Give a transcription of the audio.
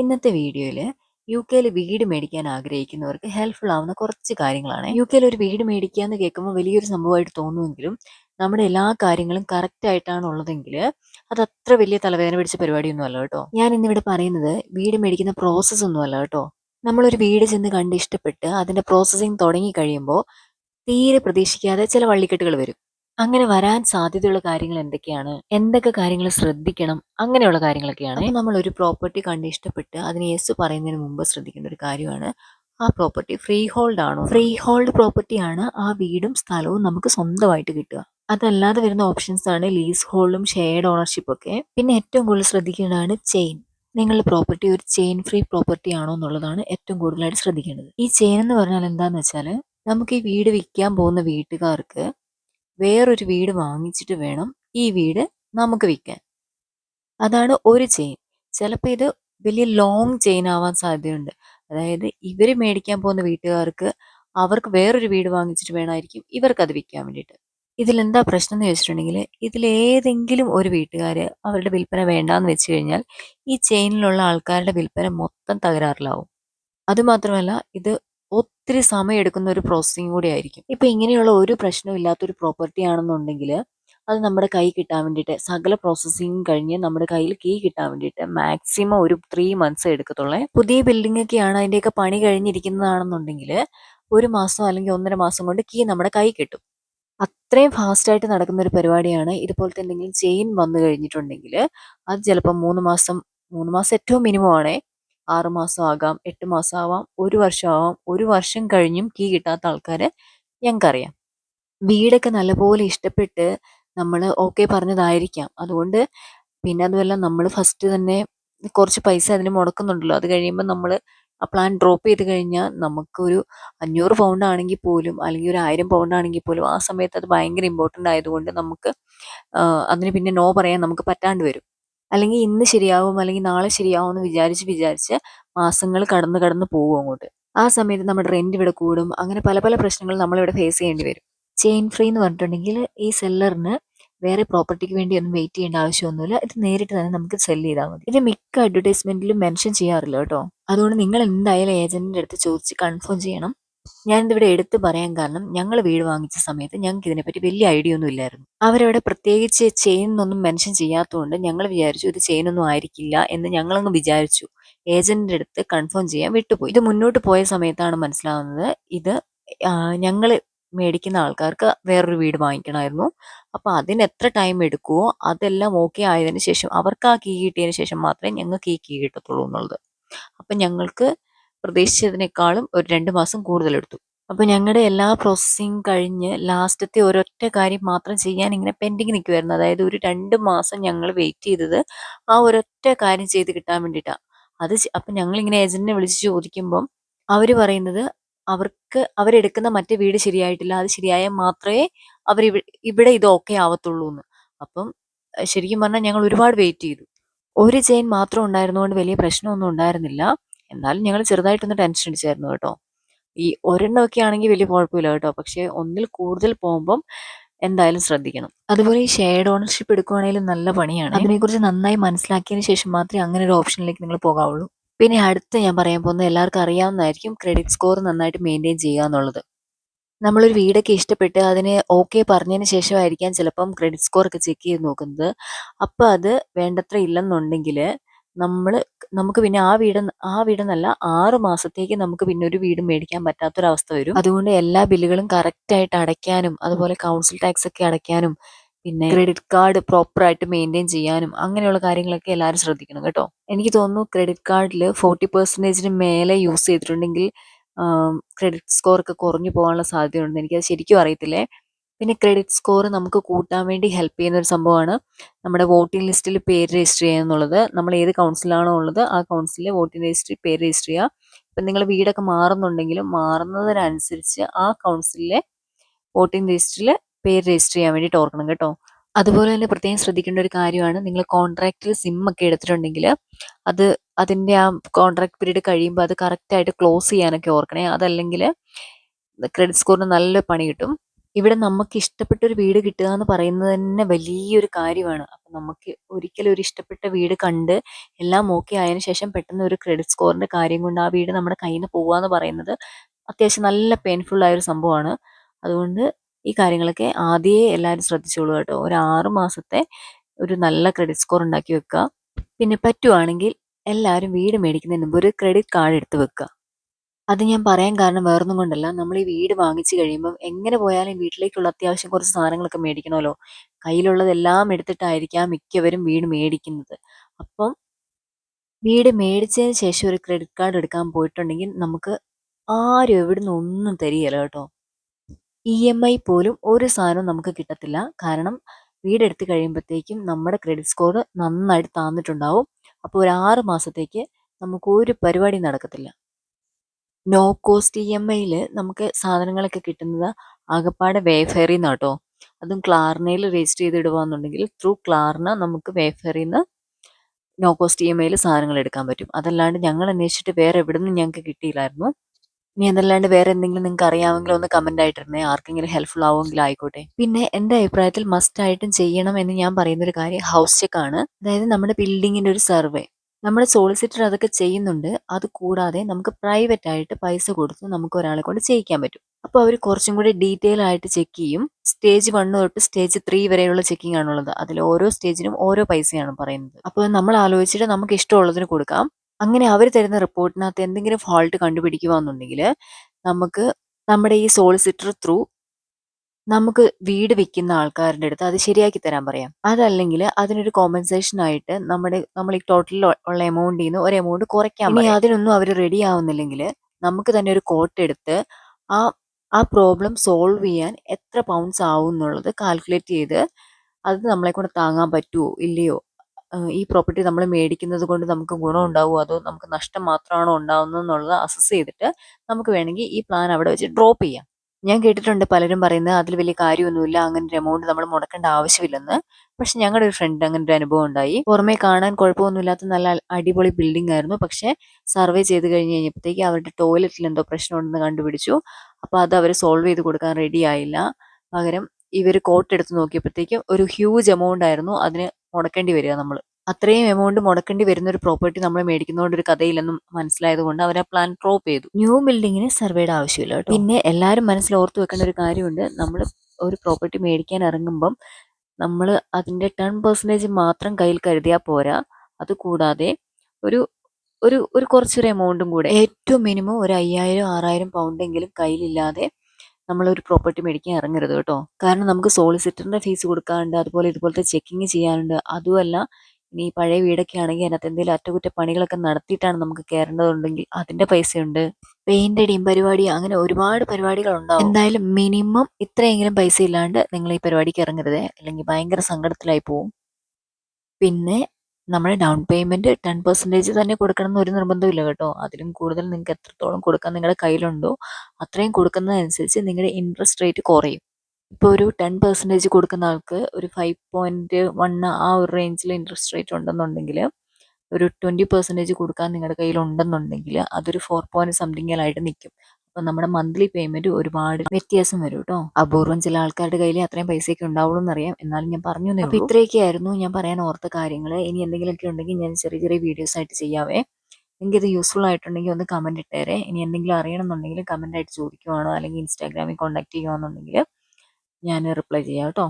ഇന്നത്തെ വീഡിയോയിൽ യു കെയിൽ വീട് മേടിക്കാൻ ആഗ്രഹിക്കുന്നവർക്ക് ഹെൽപ്ഫുൾ ആവുന്ന കുറച്ച് കാര്യങ്ങളാണ്. യു കെയിൽ ഒരു വീട് മേടിക്കുക എന്ന് കേൾക്കുമ്പോൾ വലിയൊരു സംഭവമായിട്ട് തോന്നുമെങ്കിലും നമ്മുടെ എല്ലാ കാര്യങ്ങളും കറക്റ്റ് ആയിട്ടാണ് ഉള്ളതെങ്കിൽ അത് അത്ര വലിയ തലവേദന പിടിച്ച പരിപാടിയൊന്നും അല്ല കേട്ടോ. ഞാൻ ഇന്നിവിടെ പറയുന്നത് വീട് മേടിക്കുന്ന പ്രോസസ്സ് ഒന്നും അല്ല കേട്ടോ. നമ്മളൊരു വീട് ചെന്ന് കണ്ട് ഇഷ്ടപ്പെട്ട് അതിന്റെ പ്രോസസ്സിങ് തുടങ്ങി കഴിയുമ്പോൾ തീരെ പ്രതീക്ഷിക്കാതെ ചില വള്ളിക്കെട്ടുകൾ വരും. അങ്ങനെ വരാൻ സാധ്യതയുള്ള കാര്യങ്ങൾ എന്തൊക്കെയാണ്? എന്തൊക്കെ കാര്യങ്ങൾ ശ്രദ്ധിക്കണം? അങ്ങനെയുള്ള കാര്യങ്ങളൊക്കെയാണ്. നമ്മൾ ഒരു പ്രോപ്പർട്ടി കണ്ട് ഇഷ്ടപ്പെട്ട് അതിന് യെസ് പറയുന്നതിന് മുമ്പ് ശ്രദ്ധിക്കേണ്ട ഒരു കാര്യമാണ്. ആ പ്രോപ്പർട്ടി ഫ്രീ ഹോൾഡ് ആണോ? ഫ്രീ ഹോൾഡ് പ്രോപ്പർട്ടി ആണ് ആ വീടും സ്ഥലവും നമുക്ക് സ്വന്തമായിട്ട് കിട്ടുക. അതല്ലാതെ വരുന്ന ഓപ്ഷൻസ് ആണ് ലീസ് ഹോൾഡും ഷെയർഡ് ഓണർഷിപ്പ് ഒക്കെ. പിന്നെ ഏറ്റവും കൂടുതൽ ശ്രദ്ധിക്കേണ്ടതാണ് ചെയിൻ. നിങ്ങളുടെ പ്രോപ്പർട്ടി ഒരു ചെയിൻ ഫ്രീ പ്രോപ്പർട്ടി ആണോ എന്നുള്ളതാണ് ഏറ്റവും കൂടുതലായിട്ട് ശ്രദ്ധിക്കേണ്ടത്. ഈ ചെയിൻ എന്ന് പറഞ്ഞാൽ എന്താന്ന് വെച്ചാൽ നമുക്ക് ഈ വീട് വിൽക്കാൻ പോകുന്ന വീട്ടുകാർക്ക് വേറൊരു വീട് വാങ്ങിച്ചിട്ട് വേണം ഈ വീട് നമുക്ക് വിൽക്കാൻ അതാണ് ഒരു ചെയിൻ. ചിലപ്പോൾ ഇത് വലിയ ലോങ് ചെയിൻ ആവാൻ സാധ്യതയുണ്ട്. അതായത് ഇവർ മേടിക്കാൻ പോകുന്ന വീട്ടുകാർക്ക് അവർക്ക് വേറൊരു വീട് വാങ്ങിച്ചിട്ട് വേണമായിരിക്കും ഇവർക്ക് അത് വിൽക്കാൻ വേണ്ടിയിട്ട്. ഇതിലെന്താ പ്രശ്നം എന്ന് ചോദിച്ചിട്ടുണ്ടെങ്കിൽ ഇതിലേതെങ്കിലും ഒരു വീട്ടുകാർ അവരുടെ വിൽപ്പന വേണ്ടാന്ന് വെച്ച് കഴിഞ്ഞാൽ ഈ ചെയിനിലുള്ള ആൾക്കാരുടെ വിൽപ്പന മൊത്തം തകരാറിലാവും. അതുമാത്രമല്ല ഇത് ഒത്തിരി സമയം എടുക്കുന്ന ഒരു പ്രോസസ്സിങ് കൂടി ആയിരിക്കും. ഇപ്പൊ ഇങ്ങനെയുള്ള ഒരു പ്രശ്നവും ഇല്ലാത്തൊരു പ്രോപ്പർട്ടി ആണെന്നുണ്ടെങ്കിൽ അത് നമ്മുടെ കൈ കിട്ടാൻ വേണ്ടിയിട്ട് സകല പ്രോസസ്സിങ് കഴിഞ്ഞ് നമ്മുടെ കയ്യിൽ കീ കിട്ടാൻ വേണ്ടിയിട്ട് മാക്സിമം ഒരു ത്രീ മന്ത്സ് എടുക്കത്തുള്ളേ. പുതിയ ബിൽഡിംഗ് ഒക്കെയാണ് അതിന്റെയൊക്കെ പണി കഴിഞ്ഞിരിക്കുന്നതാണെന്നുണ്ടെങ്കിൽ ഒരു മാസം അല്ലെങ്കിൽ ഒന്നര മാസം കൊണ്ട് കീ നമ്മുടെ കൈ കിട്ടും. അത്രയും ഫാസ്റ്റായിട്ട് നടക്കുന്ന ഒരു പരിപാടിയാണ്. ഇതുപോലത്തെ എന്തെങ്കിലും ചെയിൻ വന്നു കഴിഞ്ഞിട്ടുണ്ടെങ്കിൽ അത് ചിലപ്പോൾ മൂന്ന് മാസം മൂന്ന് മാസം ഏറ്റവും മിനിമം ആണേ ആറ് മാസം ആകാം എട്ട് മാസം ആവാം ഒരു വർഷം ആവാം ഒരു വർഷം കഴിഞ്ഞും കീ കിട്ടാത്ത ആൾക്കാരെ ഞങ്ങൾക്കറിയാം. വീടൊക്കെ നല്ലപോലെ ഇഷ്ടപ്പെട്ട് നമ്മൾ ഓക്കെ പറഞ്ഞതായിരിക്കാം. അതുകൊണ്ട് പിന്നെ അതുമല്ല നമ്മൾ ഫസ്റ്റ് തന്നെ കുറച്ച് പൈസ അതിന് മുടക്കുന്നുണ്ടല്ലോ. അത് കഴിയുമ്പോൾ നമ്മൾ ആ പ്ലാൻ ഡ്രോപ്പ് ചെയ്ത് കഴിഞ്ഞാൽ നമുക്കൊരു അഞ്ഞൂറ് പൗണ്ട് ആണെങ്കിൽ പോലും അല്ലെങ്കിൽ ഒരു ആയിരം പൗണ്ട് ആണെങ്കിൽ പോലും ആ സമയത്ത് അത് ഭയങ്കര ഇമ്പോർട്ടന്റ് ആയതുകൊണ്ട് നമുക്ക് അതിന് പിന്നെ നോ പറയാൻ നമുക്ക് പറ്റാണ്ട് വരും. അല്ലെങ്കിൽ ഇന്ന് ശരിയാവും അല്ലെങ്കിൽ നാളെ ശരിയാവും എന്ന് വിചാരിച്ച് വിചാരിച്ച് മാസങ്ങൾ കടന്ന് കടന്ന് പോകും അങ്ങോട്ട്. ആ സമയത്ത് നമ്മുടെ റെന്റ് ഇവിടെ കൂടും. അങ്ങനെ പല പല പ്രശ്നങ്ങൾ നമ്മളിവിടെ ഫേസ് ചെയ്യേണ്ടി വരും. ചെയിൻ ഫ്രീ എന്ന് പറഞ്ഞിട്ടുണ്ടെങ്കിൽ ഈ സെല്ലറിന് വേറെ പ്രോപ്പർട്ടിക്ക് വേണ്ടി ഒന്നും വെയിറ്റ് ചെയ്യേണ്ട ആവശ്യമൊന്നുമില്ല. ഇത് നേരിട്ട് തന്നെ നമുക്ക് സെൽ ചെയ്താൽ മതി. ഇത് മിക്ക അഡ്വർടൈസ്മെന്റിലും മെൻഷൻ ചെയ്യാറില്ല കേട്ടോ. അതുകൊണ്ട് നിങ്ങൾ എന്തായാലും ഏജന്റിന്റെ അടുത്ത് ചോദിച്ച് കൺഫേം ചെയ്യണം. ഞാനിതിവിടെ എടുത്തു പറയാൻ കാരണം ഞങ്ങൾ വീട് വാങ്ങിച്ച സമയത്ത് ഞങ്ങൾക്ക് ഇതിനെപ്പറ്റി വലിയ ഐഡിയ ഒന്നും ഇല്ലായിരുന്നു. അവരവിടെ പ്രത്യേകിച്ച് ചെയിൻ ഒന്നും മെൻഷൻ ചെയ്യാത്തതുകൊണ്ട് ഞങ്ങൾ വിചാരിച്ചു ഇത് ചെയിനൊന്നും ആയിരിക്കില്ല എന്ന് ഞങ്ങളങ്ങ് വിചാരിച്ചു. ഏജന്റിന്റെ അടുത്ത് കൺഫേം ചെയ്യാൻ വിട്ടുപോയി. ഇത് മുന്നോട്ട് പോയ സമയത്താണ് മനസ്സിലാവുന്നത്. ഇത് ഞങ്ങൾ മേടിക്കുന്ന ആൾക്കാർക്ക് വേറൊരു വീട് വാങ്ങിക്കണമായിരുന്നു. അപ്പോൾ അതിന് എത്ര ടൈം എടുക്കുമോ അതെല്ലാം ഓക്കെ ആയതിനു ശേഷം അവർക്ക് ആ കീ കിട്ടിയതിന് ശേഷം മാത്രമേ ഞങ്ങൾക്ക് ഈ കീ കിട്ടത്തുള്ളൂ എന്നുള്ളത്. അപ്പം ഞങ്ങൾക്ക് പ്രതീക്ഷിച്ചതിനേക്കാളും ഒരു രണ്ട് മാസം കൂടുതൽ എടുത്തു അപ്പോൾ ഞങ്ങളുടെ എല്ലാ പ്രോസസ്സിങ് കഴിഞ്ഞ് ലാസ്റ്റത്തെ ഒരൊറ്റ കാര്യം മാത്രം ചെയ്യാൻ ഇങ്ങനെ പെൻഡിങ് നിൽക്കുമായിരുന്നു അതായത് ഒരു രണ്ട് മാസം ഞങ്ങൾ വെയിറ്റ് ചെയ്തത് ആ ഒരൊറ്റ കാര്യം ചെയ്ത് കിട്ടാൻ വേണ്ടിയിട്ടാണ് അത് അപ്പം ഞങ്ങളിങ്ങനെ ഏജന്റിനെ വിളിച്ച് ചോദിക്കുമ്പം അവർ പറയുന്നത് അവർക്ക് അവരെടുക്കുന്ന മറ്റേ വീട് ശരിയായിട്ടില്ല അത് ശരിയായാൽ മാത്രമേ അവർ ഇവിടെ ഇത് ഓക്കെ ആവത്തുള്ളൂ എന്ന് അപ്പം ശരിക്കും പറഞ്ഞാൽ ഞങ്ങൾ ഒരുപാട് വെയിറ്റ് ചെയ്തു. ഒരു ചെയിൻ മാത്രം ഉണ്ടായിരുന്നുകൊണ്ട് വലിയ പ്രശ്നമൊന്നും ഉണ്ടായിരുന്നില്ല. എന്നാലും ഞങ്ങൾ ചെറുതായിട്ടൊന്ന് ടെൻഷൻ അടിച്ചായിരുന്നു കേട്ടോ. ഈ ഒരെണ്ണമൊക്കെ ആണെങ്കിൽ വലിയ കുഴപ്പമില്ല കേട്ടോ. പക്ഷെ ഒന്നിൽ കൂടുതൽ പോകുമ്പം എന്തായാലും ശ്രദ്ധിക്കണം. അതുപോലെ ഈ ഷെയർഡ് ഓണർഷിപ്പ് എടുക്കുവാണെങ്കിലും നല്ല പണിയാണ്. അതിനെക്കുറിച്ച് നന്നായി മനസ്സിലാക്കിയതിന് ശേഷം മാത്രമേ അങ്ങനെ ഒരു ഓപ്ഷനിലേക്ക് നിങ്ങൾ പോകാവുള്ളൂ. പിന്നെ അടുത്ത് ഞാൻ പറയാൻ പോകുന്നത് എല്ലാവർക്കും അറിയാവുന്നതായിരിക്കും ക്രെഡിറ്റ് സ്കോർ നന്നായിട്ട് മെയിന്റെയിൻ ചെയ്യുക എന്നുള്ളത്. നമ്മളൊരു വീടൊക്കെ ഇഷ്ടപ്പെട്ട് അതിന് ഓക്കെ പറഞ്ഞതിന് ശേഷമായിരിക്കാം ചിലപ്പം ക്രെഡിറ്റ് സ്കോർ ഒക്കെ ചെക്ക് ചെയ്ത് നോക്കുന്നത്. അപ്പോൾ അത് വേണ്ടത്ര ഇല്ലെന്നുണ്ടെങ്കിൽ നമ്മൾ നമുക്ക് പിന്നെ ആ വീട് ആ വീടെന്നല്ല ആറ് മാസത്തേക്ക് നമുക്ക് പിന്നെ ഒരു വീട് മേടിക്കാൻ പറ്റാത്തൊരവസ്ഥ വരും. അതുകൊണ്ട് എല്ലാ ബില്ലുകളും കറക്റ്റ് ആയിട്ട് അടയ്ക്കാനും അതുപോലെ കൗൺസിൽ ടാക്സ് ഒക്കെ അടയ്ക്കാനും പിന്നെ ക്രെഡിറ്റ് കാർഡ് പ്രോപ്പർ ആയിട്ട് മെയിന്റെയിൻ ചെയ്യാനും അങ്ങനെയുള്ള കാര്യങ്ങളൊക്കെ എല്ലാവരും ശ്രദ്ധിക്കണം കേട്ടോ. എനിക്ക് തോന്നുന്നു ക്രെഡിറ്റ് കാർഡിൽ ഫോർട്ടി പെർസെന്റേജിന് മേലെ യൂസ് ചെയ്തിട്ടുണ്ടെങ്കിൽ ക്രെഡിറ്റ് സ്കോർ ഒക്കെ കുറഞ്ഞു പോകാനുള്ള സാധ്യതയുണ്ട്. എനിക്കത് ശരിക്കും അറിയത്തില്ലേ? പിന്നെ ക്രെഡിറ്റ് സ്കോർ നമുക്ക് കൂട്ടാൻ വേണ്ടി ഹെൽപ്പ് ചെയ്യുന്ന ഒരു സംഭവമാണ്. നമ്മുടെ വോട്ടിംഗ് ലിസ്റ്റിൽ പേര് രജിസ്റ്റർ ചെയ്യുക എന്നുള്ളത്. നമ്മൾ ഏത് കൗൺസിലാണോ ഉള്ളത് ആ കൗൺസിലിൽ വോട്ടിംഗ് ലിസ്റ്റിൽ പേര് രജിസ്റ്റർ ചെയ്യുക. ഇപ്പം നിങ്ങൾ വീടൊക്കെ മാറുന്നുണ്ടെങ്കിലും മാറുന്നതിനനുസരിച്ച് ആ കൗൺസിലിലെ വോട്ടിംഗ് ലിസ്റ്റിൽ പേര് രജിസ്റ്റർ ചെയ്യാൻ വേണ്ടിയിട്ട് ഓർക്കണം കേട്ടോ. അതുപോലെ തന്നെ പ്രത്യേകം ശ്രദ്ധിക്കേണ്ട ഒരു കാര്യമാണ്. നിങ്ങൾ കോൺട്രാക്റ്റിൽ സിം ഒക്കെ എടുത്തിട്ടുണ്ടെങ്കിൽ അത് അതിന്റെ ആ കോൺട്രാക്ട് പീരീഡ് കഴിയുമ്പോൾ അത് കറക്റ്റായിട്ട് ക്ലോസ് ചെയ്യാനൊക്കെ ഓർക്കണേ. അതല്ലെങ്കിൽ ക്രെഡിറ്റ് സ്കോറിന് നല്ല പണി കിട്ടും. ഇവിടെ നമുക്ക് ഇഷ്ടപ്പെട്ട ഒരു വീട് കിട്ടുക എന്ന് പറയുന്നത് തന്നെ വലിയൊരു കാര്യമാണ്. അപ്പം നമുക്ക് ഒരിക്കലും ഒരു ഇഷ്ടപ്പെട്ട വീട് കണ്ട് എല്ലാം ഓക്കെ ആയതിനു ശേഷം പെട്ടെന്ന് ഒരു ക്രെഡിറ്റ് സ്കോറിന്റെ കാര്യം കൊണ്ട് ആ വീട് നമ്മുടെ കയ്യിൽ നിന്ന് പോവുക എന്ന് പറയുന്നത് അത്യാവശ്യം നല്ല പെയിൻഫുൾ ആയ ഒരു സംഭവമാണ്. അതുകൊണ്ട് ഈ കാര്യങ്ങളൊക്കെ ആദ്യമേ എല്ലാവരും ശ്രദ്ധിച്ചോളൂ കേട്ടോ. ഒരു ആറ് മാസത്തെ ഒരു നല്ല ക്രെഡിറ്റ് സ്കോർ ഉണ്ടാക്കി വെക്കുക. പിന്നെ പറ്റുവാണെങ്കിൽ എല്ലാവരും വീട് മേടിക്കുന്നതിന് മുമ്പ് ഒരു ക്രെഡിറ്റ് കാർഡ് എടുത്ത് വെക്കുക. അത് ഞാൻ പറയാൻ കാരണം വേറൊന്നും കൊണ്ടല്ല. നമ്മൾ ഈ വീട് വാങ്ങിച്ചു കഴിയുമ്പം എങ്ങനെ പോയാലും വീട്ടിലേക്കുള്ള അത്യാവശ്യം കുറച്ച് സാധനങ്ങളൊക്കെ മേടിക്കണമല്ലോ. കയ്യിലുള്ളതെല്ലാം എടുത്തിട്ടായിരിക്കാം മിക്കവരും വീട് മേടിക്കുന്നത്. അപ്പം വീട് മേടിച്ചതിന് ശേഷം ഒരു ക്രെഡിറ്റ് കാർഡ് എടുക്കാൻ പോയിട്ടുണ്ടെങ്കിൽ നമുക്ക് ആരും എവിടുന്ന് ഒന്നും തരികയില്ല കേട്ടോ. ഇ എം ഐ പോലും ഒരു സാധനവും നമുക്ക് കിട്ടത്തില്ല. കാരണം വീടെടുത്ത് കഴിയുമ്പോഴത്തേക്കും നമ്മുടെ ക്രെഡിറ്റ് സ്കോർ നന്നായിട്ട് താന്നിട്ടുണ്ടാവും. അപ്പോൾ ഒരു ആറ് മാസത്തേക്ക് നമുക്ക് ഒരു പരിപാടി നടക്കത്തില്ല. നോ കോസ്റ്റ് ഇ എം ഐയിൽ നമുക്ക് സാധനങ്ങളൊക്കെ കിട്ടുന്നത് ആകപ്പാടെ വേഫെയറിൽ നിന്ന് കേട്ടോ അതും ക്ലാർനയിൽ രജിസ്റ്റർ ചെയ്ത് ത്രൂ ക്ലാർന നമുക്ക് വേഫെയറിൽ നിന്ന് നോ കോസ്റ്റ് ഇ എം ഐയിൽ സാധനങ്ങൾ എടുക്കാൻ പറ്റും. അതല്ലാണ്ട് ഞങ്ങൾ അന്വേഷിച്ചിട്ട് വേറെ എവിടെ നിന്നും ഞങ്ങൾക്ക് കിട്ടിയില്ലായിരുന്നു. ഇനി അതല്ലാണ്ട് വേറെ എന്തെങ്കിലും നിങ്ങൾക്ക് അറിയാമെങ്കിൽ ഒന്ന് കമന്റ് ആയിട്ടിരുന്നേ ആർക്കെങ്കിലും ഹെൽപ്ഫുൾ ആവുമെങ്കിൽ ആയിക്കോട്ടെ. പിന്നെ എന്റെ അഭിപ്രായത്തിൽ മസ്റ്റ് ആയിട്ടും ചെയ്യണം എന്ന് ഞാൻ പറയുന്നൊരു കാര്യം ഹൗസ് ചെക്ക് ആണ്. അതായത് നമ്മുടെ ബിൽഡിങ്ങിന്റെ ഒരു സർവേ നമ്മുടെ സോളിസിറ്റർ അതൊക്കെ ചെയ്യുന്നുണ്ട്. അത് കൂടാതെ നമുക്ക് പ്രൈവറ്റ് ആയിട്ട് പൈസ കൊടുത്ത് നമുക്ക് ഒരാളെ കൊണ്ട് ചെയ്യിക്കാൻ പറ്റും. അപ്പോൾ അവർ കുറച്ചും കൂടി ഡീറ്റെയിൽ ആയിട്ട് ചെക്ക് ചെയ്യും. സ്റ്റേജ് വൺ തൊട്ട് സ്റ്റേജ് ത്രീ വരെയുള്ള ചെക്കിംഗ് ആണുള്ളത് അതിൽ ഓരോ സ്റ്റേജിനും ഓരോ പൈസയാണ് പറയുന്നത്. അപ്പോൾ നമ്മൾ ആലോചിച്ചിട്ട് നമുക്ക് ഇഷ്ടമുള്ളതിന് കൊടുക്കാം. അങ്ങനെ അവർ തരുന്ന റിപ്പോർട്ടിനകത്ത് എന്തെങ്കിലും ഫോൾട്ട് കണ്ടുപിടിക്കുക എന്നുണ്ടെങ്കിൽ നമുക്ക് നമ്മുടെ ഈ സോളിസിറ്റർ ത്രൂ നമുക്ക് വീട് വിൽക്കുന്ന ആൾക്കാരുടെ അടുത്ത് അത് ശരിയാക്കി തരാൻ പറയാം. അതല്ലെങ്കിൽ അതിനൊരു കോമ്പൻസേഷൻ ആയിട്ട് നമ്മുടെ നമ്മൾ ഈ ടോട്ടൽ ഉള്ള എമൗണ്ടിൽ നിന്ന് ഒരു എമൗണ്ട് കുറയ്ക്കാൻ ഇനി അതിനൊന്നും അവർ റെഡി ആവുന്നില്ലെങ്കിൽ നമുക്ക് തന്നെ ഒരു കോട്ട് എടുത്ത് ആ ആ പ്രോബ്ലം സോൾവ് ചെയ്യാൻ എത്ര പൗണ്ട്സ് ആവും എന്നുള്ളത് കാൽക്കുലേറ്റ് ചെയ്ത് അത് നമ്മളെ കൊണ്ട് താങ്ങാൻ പറ്റുമോ ഇല്ലയോ? ഈ പ്രോപ്പർട്ടി നമ്മൾ മേടിക്കുന്നത് കൊണ്ട് നമുക്ക് ഗുണം ഉണ്ടാവുമോ അതോ നമുക്ക് നഷ്ടം മാത്രമാണോ ഉണ്ടാവുന്നത് എന്നുള്ളത് അസസ് ചെയ്തിട്ട് നമുക്ക് വേണമെങ്കിൽ ഈ പ്ലാൻ അവിടെ വെച്ച് ഡ്രോപ്പ് ചെയ്യാം. ഞാൻ കേട്ടിട്ടുണ്ട് പലരും പറയുന്നത് അതിൽ വലിയ കാര്യമൊന്നുമില്ല അങ്ങനെ ഒരു എമൗണ്ട് നമ്മൾ മുടക്കേണ്ട ആവശ്യമില്ലെന്ന്. പക്ഷെ ഞങ്ങളുടെ ഒരു ഫ്രണ്ട് അങ്ങനെ ഒരു അനുഭവം ഉണ്ടായി. പുറമേ കാണാൻ കുഴപ്പമൊന്നുമില്ലാത്ത നല്ല അടിപൊളി ബിൽഡിംഗ് ആയിരുന്നു. പക്ഷെ സർവേ ചെയ്ത് കഴിഞ്ഞ് കഴിഞ്ഞപ്പോഴത്തേക്ക് അവരുടെ ടോയ്ലറ്റിൽ എന്തോ പ്രശ്നമുണ്ടെന്ന് കണ്ടുപിടിച്ചു. അപ്പോൾ അത് അവർ സോൾവ് ചെയ്ത് കൊടുക്കാൻ റെഡി ആയില്ല. പകരം ഇവർ കോട്ട് എടുത്ത് നോക്കിയപ്പോഴത്തേക്കും ഒരു ഹ്യൂജ് എമൗണ്ട് ആയിരുന്നു. അതിന് മുടക്കേണ്ടി വരിക നമ്മൾ അത്രയും എമൗണ്ട് മുടക്കേണ്ടി വരുന്ന ഒരു പ്രോപ്പർട്ടി നമ്മൾ മേടിക്കുന്നതുകൊണ്ട് ഒരു കഥയില്ലെന്നും മനസ്സിലായതുകൊണ്ട് അവർ ആ പ്ലാൻ ഡ്രോപ്പ് ചെയ്തു. ന്യൂ ബിൽഡിങ്ങിന് സർവേയുടെ ആവശ്യമില്ല കേട്ടോ. പിന്നെ എല്ലാവരും മനസ്സിൽ ഓർത്തു വെക്കേണ്ട ഒരു കാര്യമുണ്ട്. നമ്മൾ ഒരു പ്രോപ്പർട്ടി മേടിക്കാൻ ഇറങ്ങുമ്പം നമ്മൾ അതിന്റെ ടെൻ പെർസെന്റേജ് മാത്രം കയ്യിൽ കരുതിയാൽ പോരാ. അതുകൂടാതെ ഒരു ഒരു ഒരു കുറച്ചൊരു എമൗണ്ടും കൂടെ. ഏറ്റവും മിനിമം ഒരു അയ്യായിരം ആറായിരം പൗണ്ടെങ്കിലും കയ്യിലില്ലാതെ നമ്മളൊരു പ്രോപ്പർട്ടി മേടിക്കാൻ ഇറങ്ങരുത് കേട്ടോ. കാരണം നമുക്ക് സോളിസിറ്ററിന്റെ ഫീസ് കൊടുക്കാനുണ്ട് അതുപോലെ ഇതുപോലത്തെ ചെക്കിങ് ചെയ്യാനുണ്ട് അതുമല്ല ഇനി ഈ പഴയ വീടൊക്കെ ആണെങ്കിൽ അതിനകത്ത് എന്തെങ്കിലും അറ്റകുറ്റപ്പണികളൊക്കെ നടത്തിയിട്ടാണ് നമുക്ക് കയറേണ്ടതുണ്ടെങ്കിൽ അതിന്റെ പൈസയുണ്ട്. പെയിന്റ് അടിയും പരിപാടി അങ്ങനെ ഒരുപാട് പരിപാടികൾ ഉണ്ടാവും എന്തായാലും മിനിമം ഇത്രയെങ്കിലും പൈസ ഇല്ലാണ്ട് നിങ്ങൾ ഈ പരിപാടിക്ക് ഇറങ്ങരുത്. അല്ലെങ്കിൽ ഭയങ്കര സങ്കടത്തിലായി പോവും. പിന്നെ നമ്മുടെ ഡൗൺ പേയ്മെന്റ് ടെൻ പെർസെന്റേജ് തന്നെ കൊടുക്കണം എന്ന് ഒരു നിർബന്ധമില്ല കേട്ടോ. അതിലും കൂടുതൽ നിങ്ങൾക്ക് എത്രത്തോളം കൊടുക്കാൻ നിങ്ങളുടെ കയ്യിലുണ്ടോ അത്രയും കൊടുക്കുന്നതനുസരിച്ച് നിങ്ങളുടെ ഇൻട്രസ്റ്റ് റേറ്റ് കുറയും. ഇപ്പോൾ ഒരു ടെൻ പെർസെന്റേജ് കൊടുക്കുന്ന ആൾക്ക് ഒരു ഫൈവ് പോയിന്റ് വൺ ആ ഒരു റേഞ്ചിൽ ഇൻട്രസ്റ്റ് റേറ്റ് ഉണ്ടെന്നുണ്ടെങ്കിൽ ഒരു ട്വന്റി പെർസെന്റേജ് കൊടുക്കാൻ നിങ്ങളുടെ കയ്യിൽ ഉണ്ടെന്നുണ്ടെങ്കിൽ അതൊരു ഫോർ പോയിന്റ് സംതിങ്ങിലായിട്ട് നിൽക്കും അപ്പോൾ നമ്മുടെ മന്ത്ലി പേയ്മെന്റ് ഒരുപാട് വ്യത്യാസം വരും കേട്ടോ അപൂർവം ചില ആൾക്കാരുടെ കയ്യിൽ അത്രയും പൈസയൊക്കെ ഉണ്ടാവുള്ളൂ എന്നറിയാം എന്നാലും ഞാൻ പറഞ്ഞു അപ്പോൾ ഇത്രയൊക്കെ ആയിരുന്നു ഞാൻ പറയാൻ ഓർത്ത കാര്യങ്ങൾ ഇനി എന്തെങ്കിലുമൊക്കെ ഉണ്ടെങ്കിൽ ഞാൻ ചെറിയ ചെറിയ വീഡിയോസ് ആയിട്ട് ചെയ്യാവേ. എനിക്കിത് ഇത് യൂസ്ഫുൾ ആയിട്ടുണ്ടെങ്കിൽ ഒന്ന് കമന്റ് ഇട്ടേരെ. ഇനി എന്തെങ്കിലും അറിയണമെന്നുണ്ടെങ്കിൽ കമന്റ് ആയിട്ട് ചോദിക്കുവാണോ? അല്ലെങ്കിൽ ഇൻസ്റ്റാഗ്രാമിൽ കോൺടാക്ട് ചെയ്യുകയാണെന്നുണ്ടെങ്കിൽ ഞാൻ റിപ്ലൈ ചെയ്യാം കേട്ടോ